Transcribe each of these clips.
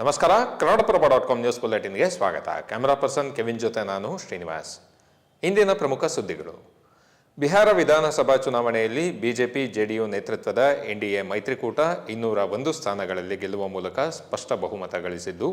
ನಮಸ್ಕಾರ. Kannadaprabha dot com news ಬುಲೆಟಿನ್ಗೆ ಸ್ವಾಗತ. ಕ್ಯಾಮರಾ ಪರ್ಸನ್ ಕೆವಿನ್ ಜೊತೆ ನಾನು ಶ್ರೀನಿವಾಸ್. ಇಂದಿನ ಪ್ರಮುಖ ಸುದ್ದಿಗಳು. ಬಿಹಾರ ವಿಧಾನಸಭಾ ಚುನಾವಣೆಯಲ್ಲಿ ಬಿಜೆಪಿ, ಜೆಡಿಯು ನೇತೃತ್ವದ ಎನ್ಡಿಎ ಮೈತ್ರಿಕೂಟ ಇನ್ನೂರ ಒಂದು ಸ್ಥಾನಗಳಲ್ಲಿ ಗೆಲ್ಲುವ ಮೂಲಕ ಸ್ಪಷ್ಟ ಬಹುಮತ ಗಳಿಸಿದ್ದು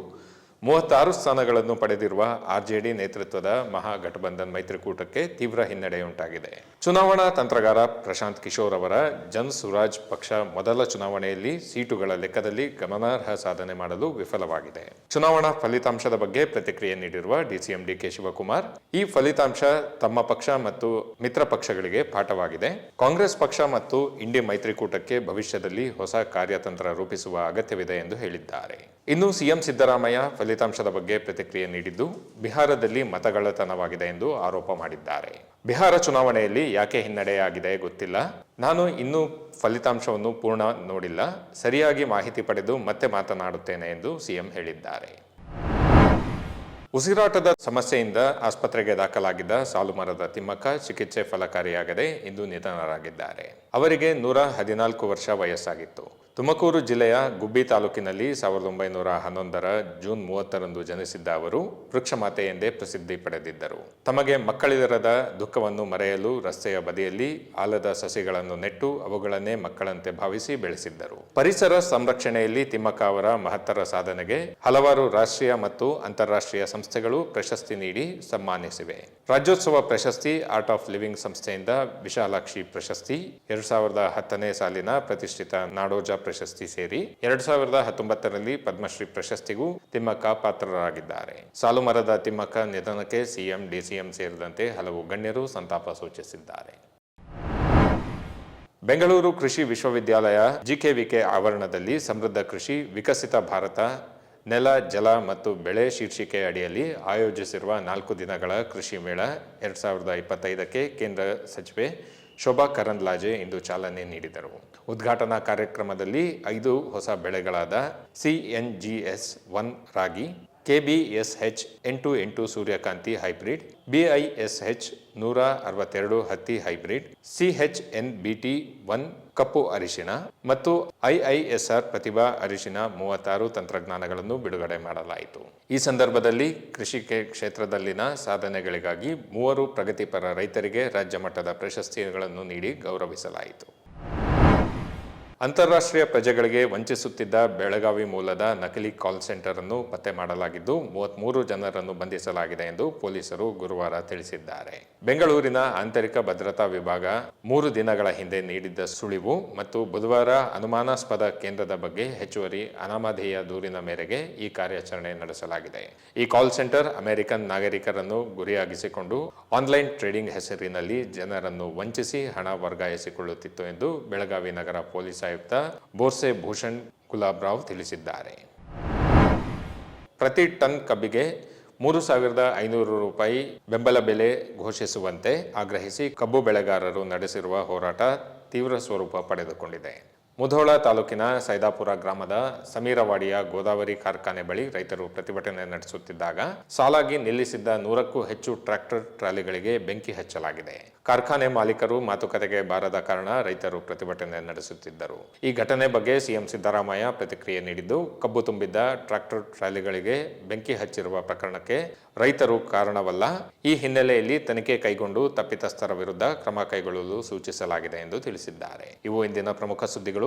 ಮೂವತ್ತಾರು ಸ್ಥಾನಗಳನ್ನು ಪಡೆದಿರುವ ಆರ್ಜೆಡಿ ನೇತೃತ್ವದ ಮಹಾಗಠಬಂಧನ್ ಮೈತ್ರಿಕೂಟಕ್ಕೆ ತೀವ್ರ ಹಿನ್ನಡೆಯುಂಟಾಗಿದೆ ಚುನಾವಣಾ ತಂತ್ರಗಾರ ಪ್ರಶಾಂತ್ ಕಿಶೋರ್ ಅವರ ಜನ್ ಸುರಾಜ್ ಪಕ್ಷ ಮೊದಲ ಚುನಾವಣೆಯಲ್ಲಿ ಸೀಟುಗಳ ಲೆಕ್ಕದಲ್ಲಿ ಗಮನಾರ್ಹ ಸಾಧನೆ ಮಾಡಲು ವಿಫಲವಾಗಿದೆ. ಚುನಾವಣಾ ಫಲಿತಾಂಶದ ಬಗ್ಗೆ ಪ್ರತಿಕ್ರಿಯೆ ನೀಡಿರುವ ಡಿಸಿಎಂ ಡಿಕೆ ಶಿವಕುಮಾರ್, ಈ ಫಲಿತಾಂಶ ತಮ್ಮ ಪಕ್ಷ ಮತ್ತು ಮಿತ್ರ ಪಕ್ಷಗಳಿಗೆ ಪಾಠವಾಗಿದೆ. ಕಾಂಗ್ರೆಸ್ ಪಕ್ಷ ಮತ್ತು ಇಂಡಿ ಮೈತ್ರಿಕೂಟಕ್ಕೆ ಭವಿಷ್ಯದಲ್ಲಿ ಹೊಸ ಕಾರ್ಯತಂತ್ರ ರೂಪಿಸುವ ಅಗತ್ಯವಿದೆ ಎಂದು ಹೇಳಿದ್ದಾರೆ. ಇನ್ನು ಸಿಎಂ ಸಿದ್ದರಾಮಯ್ಯ ಫಲಿತಾಂಶದ ಬಗ್ಗೆ ಪ್ರತಿಕ್ರಿಯೆ ನೀಡಿದ್ದು, ಬಿಹಾರದಲ್ಲಿ ಮತಗಳತನವಾಗಿದೆ ಎಂದು ಆರೋಪ ಮಾಡಿದ್ದಾರೆ. ಬಿಹಾರ ಚುನಾವಣೆಯಲ್ಲಿ ಯಾಕೆ ಹಿನ್ನಡೆಯಾಗಿದೆ ಗೊತ್ತಿಲ್ಲ. ನಾನು ಇನ್ನೂ ಫಲಿತಾಂಶವನ್ನು ಪೂರ್ಣ ನೋಡಿಲ್ಲ. ಸರಿಯಾಗಿ ಮಾಹಿತಿ ಪಡೆದು ಮತ್ತೆ ಮಾತನಾಡುತ್ತೇನೆ ಎಂದು ಸಿಎಂ ಹೇಳಿದ್ದಾರೆ. ಉಸಿರಾಟದ ಸಮಸ್ಯೆಯಿಂದ ಆಸ್ಪತ್ರೆಗೆ ದಾಖಲಾಗಿದ್ದ ಸಾಲುಮರದ ತಿಮ್ಮಕ್ಕ ಚಿಕಿತ್ಸೆ ಫಲಕಾರಿಯಾಗದೆ ಇಂದು ನಿಧನರಾಗಿದ್ದಾರೆ. ಅವರಿಗೆ ನೂರ ಹದಿನಾಲ್ಕು ವರ್ಷ ವಯಸ್ಸಾಗಿತ್ತು. ತುಮಕೂರು ಜಿಲ್ಲೆಯ ಗುಬ್ಬಿ ತಾಲೂಕಿನಲ್ಲಿ ಸಾವಿರದ ಒಂಬೈನೂರ ಹನ್ನೊಂದರ ಜೂನ್ ಮೂವತ್ತರಂದು ಜನಿಸಿದ್ದ ಅವರು ವೃಕ್ಷಮಾತೆ ಎಂದೇ ಪ್ರಸಿದ್ಧಿ ಪಡೆದಿದ್ದರು. ತಮಗೆ ಮಕ್ಕಳಿರದ ದುಃಖವನ್ನು ಮರೆಯಲು ರಸ್ತೆಯ ಬದಿಯಲ್ಲಿ ಆಲದ ಸಸಿಗಳನ್ನು ನೆಟ್ಟು ಅವುಗಳನ್ನೇ ಮಕ್ಕಳಂತೆ ಭಾವಿಸಿ ಬೆಳೆಸಿದ್ದರು. ಪರಿಸರ ಸಂರಕ್ಷಣೆಯಲ್ಲಿ ತಿಮ್ಮಕ್ಕ ಅವರ ಮಹತ್ತರ ಸಾಧನೆಗೆ ಹಲವಾರು ರಾಷ್ಟ್ರೀಯ ಮತ್ತು ಅಂತಾರಾಷ್ಟ್ರೀಯ ಸಂಸ್ಥೆಗಳು ಪ್ರಶಸ್ತಿ ನೀಡಿ ಸನ್ಮಾನಿಸಿವೆ. ರಾಜ್ಯೋತ್ಸವ ಪ್ರಶಸ್ತಿ, ಆರ್ಟ್ ಆಫ್ ಲಿವಿಂಗ್ ಸಂಸ್ಥೆಯಿಂದ ವಿಶಾಲಾಕ್ಷಿ ಪ್ರಶಸ್ತಿ, ಎರಡ್ ಸಾವಿರದ ಹತ್ತನೇ ಸಾಲಿನ ಪ್ರತಿಷ್ಠಿತ ನಾಡೋಜ ಪ್ರಶಸ್ತಿ ಸೇರಿ ಎರಡ್ ಸಾವಿರದ ಹತ್ತೊಂಬತ್ತರಲ್ಲಿ ಪದ್ಮಶ್ರೀ ಪ್ರಶಸ್ತಿಗೂ ತಿಮ್ಮಕ್ಕ ಪಾತ್ರರಾಗಿದ್ದಾರೆ. ಸಾಲುಮರದ ತಿಮ್ಮಕ್ಕ ನಿಧನಕ್ಕೆ ಸಿಎಂ, ಡಿಸಿಎಂ ಸೇರಿದಂತೆ ಹಲವು ಗಣ್ಯರು ಸಂತಾಪ ಸೂಚಿಸಿದ್ದಾರೆ. ಬೆಂಗಳೂರು ಕೃಷಿ ವಿಶ್ವವಿದ್ಯಾಲಯ ಜಿಕೆವಿಕೆ ಆವರಣದಲ್ಲಿ ಸಮೃದ್ಧ ಕೃಷಿ ವಿಕಸಿತ ಭಾರತ, ನೆಲ, ಜಲ ಮತ್ತು ಬೆಳೆ ಶೀರ್ಷಿಕೆ ಅಡಿಯಲ್ಲಿ ಆಯೋಜಿಸಿರುವ ನಾಲ್ಕು ದಿನಗಳ ಕೃಷಿ ಮೇಳ ಎರಡ್ ಸಾವಿರದ ಇಪ್ಪತ್ತೈದಕ್ಕೆ ಕೇಂದ್ರ ಸಚಿವೆ ಶೋಭಾ ಕರಂದ್ಲಾಜೆ ಇಂದು ಚಾಲನೆ ನೀಡಿದರು. ಉದ್ಘಾಟನಾ ಕಾರ್ಯಕ್ರಮದಲ್ಲಿ ಐದು ಹೊಸ ಬೆಳೆಗಳಾದ ಸಿಎನ್ಜಿಎಸ್ ಒನ್ ರಾಗಿ ಕೆಬಿಎಸ್ಎಚ್ ಎಂಟು ಎಂಟು ಸೂರ್ಯಕಾಂತಿ ಹೈಬ್ರಿಡ್ ಬಿಐಎಸ್ಎಚ್ ನೂರ ಅರವತ್ತೆರಡು ಹತ್ತಿ ಹೈಬ್ರಿಡ್ ಸಿಎಚ್ಎನ್ ಬಿಟಿ ಒನ್ ಕಪ್ಪು ಅರಿಶಿಣ ಮತ್ತು ಐಐಎಸ್ಆರ್ ಪ್ರತಿಭಾ ಅರಿಶಿನ ಮೂವತ್ತಾರು ತಂತ್ರಜ್ಞಾನಗಳನ್ನು ಬಿಡುಗಡೆ ಮಾಡಲಾಯಿತು. ಈ ಸಂದರ್ಭದಲ್ಲಿ ಕೃಷಿ ಕ್ಷೇತ್ರದಲ್ಲಿನ ಸಾಧನೆಗಳಿಗಾಗಿ ಮೂವರು ಪ್ರಗತಿಪರ ರೈತರಿಗೆ ರಾಜ್ಯ ಮಟ್ಟದ ಪ್ರಶಸ್ತಿಗಳನ್ನು ನೀಡಿ ಗೌರವಿಸಲಾಯಿತು. ಅಂತಾರಾಷ್ಟ್ರೀಯ ಪ್ರಜೆಗಳಿಗೆ ವಂಚಿಸುತ್ತಿದ್ದ ಬೆಳಗಾವಿ ಮೂಲದ ನಕಲಿ ಕಾಲ್ ಸೆಂಟರ್ ಅನ್ನು ಪತ್ತೆ ಮಾಡಲಾಗಿದ್ದು, ಮೂವತ್ಮೂರು ಜನರನ್ನು ಬಂಧಿಸಲಾಗಿದೆ ಎಂದು ಪೊಲೀಸರು ಗುರುವಾರ ತಿಳಿಸಿದ್ದಾರೆ. ಬೆಂಗಳೂರಿನ ಆಂತರಿಕ ಭದ್ರತಾ ವಿಭಾಗ ಮೂರು ದಿನಗಳ ಹಿಂದೆ ನೀಡಿದ್ದ ಸುಳಿವು ಮತ್ತು ಬುಧವಾರ ಅನುಮಾನಾಸ್ಪದ ಕೇಂದ್ರದ ಬಗ್ಗೆ ಹೆಚ್ಚುವರಿ ಅನಾಮಧೇಯ ದೂರಿನ ಮೇರೆಗೆ ಈ ಕಾರ್ಯಾಚರಣೆ ನಡೆಸಲಾಗಿದೆ. ಈ ಕಾಲ್ ಸೆಂಟರ್ ಅಮೆರಿಕನ್ ನಾಗರಿಕರನ್ನು ಗುರಿಯಾಗಿಸಿಕೊಂಡು ಆನ್ಲೈನ್ ಟ್ರೇಡಿಂಗ್ ಹೆಸರಿನಲ್ಲಿ ಜನರನ್ನು ವಂಚಿಸಿ ಹಣ ವರ್ಗಾಯಿಸಿಕೊಳ್ಳುತ್ತಿತ್ತು ಎಂದು ಬೆಳಗಾವಿ ನಗರ ಪೊಲೀಸ್ ಆಯುಕ್ತ ಬೋರ್ಸೆ ಭೂಷಣ್ ಗುಲಾಬ್ರಾವ್ ತಿಳಿಸಿದ್ದಾರೆ. ಪ್ರತಿ ಟನ್ ಕಬ್ಬಿಗೆ ಮೂರು ಸಾವಿರದ ಐನೂರು ರೂಪಾಯಿ ಬೆಂಬಲ ಬೆಲೆ ಘೋಷಿಸುವಂತೆ ಆಗ್ರಹಿಸಿ ಕಬ್ಬು ಬೆಳೆಗಾರರು ನಡೆಸಿರುವ ಹೋರಾಟ ತೀವ್ರ ಸ್ವರೂಪ ಪಡೆದುಕೊಂಡಿದೆ. ಮುಧೋಳ ತಾಲೂಕಿನ ಸೈದಾಪುರ ಗ್ರಾಮದ ಸಮೀರವಾಡಿಯ ಗೋದಾವರಿ ಕಾರ್ಖಾನೆ ಬಳಿ ರೈತರು ಪ್ರತಿಭಟನೆ ನಡೆಸುತ್ತಿದ್ದಾಗ ಸಾಲಾಗಿ ನಿಲ್ಲಿಸಿದ್ದ ನೂರಕ್ಕೂ ಹೆಚ್ಚು ಟ್ರ್ಯಾಕ್ಟರ್ ಟ್ರಾಲಿಗಳಿಗೆ ಬೆಂಕಿ ಹಚ್ಚಲಾಗಿದೆ. ಕಾರ್ಖಾನೆ ಮಾಲೀಕರು ಮಾತುಕತೆಗೆ ಬಾರದ ಕಾರಣ ರೈತರು ಪ್ರತಿಭಟನೆ ನಡೆಸುತ್ತಿದ್ದರು. ಈ ಘಟನೆ ಬಗ್ಗೆ ಸಿಎಂ ಸಿದ್ದರಾಮಯ್ಯ ಪ್ರತಿಕ್ರಿಯೆ ನೀಡಿದ್ದು, ಕಬ್ಬು ತುಂಬಿದ್ದ ಟ್ರ್ಯಾಕ್ಟರ್ ಟ್ರಾಲಿಗಳಿಗೆ ಬೆಂಕಿ ಹಚ್ಚಿರುವ ಪ್ರಕರಣಕ್ಕೆ ರೈತರು ಕಾರಣವಲ್ಲ, ಈ ಹಿನ್ನೆಲೆಯಲ್ಲಿ ತನಿಖೆ ಕೈಗೊಂಡು ತಪ್ಪಿತಸ್ಥರ ವಿರುದ್ಧ ಕ್ರಮ ಕೈಗೊಳ್ಳಲು ಸೂಚಿಸಲಾಗಿದೆ ಎಂದು ತಿಳಿಸಿದ್ದಾರೆ. ಇವು ಇಂದಿನ ಪ್ರಮುಖ ಸುದ್ದಿಗಳು.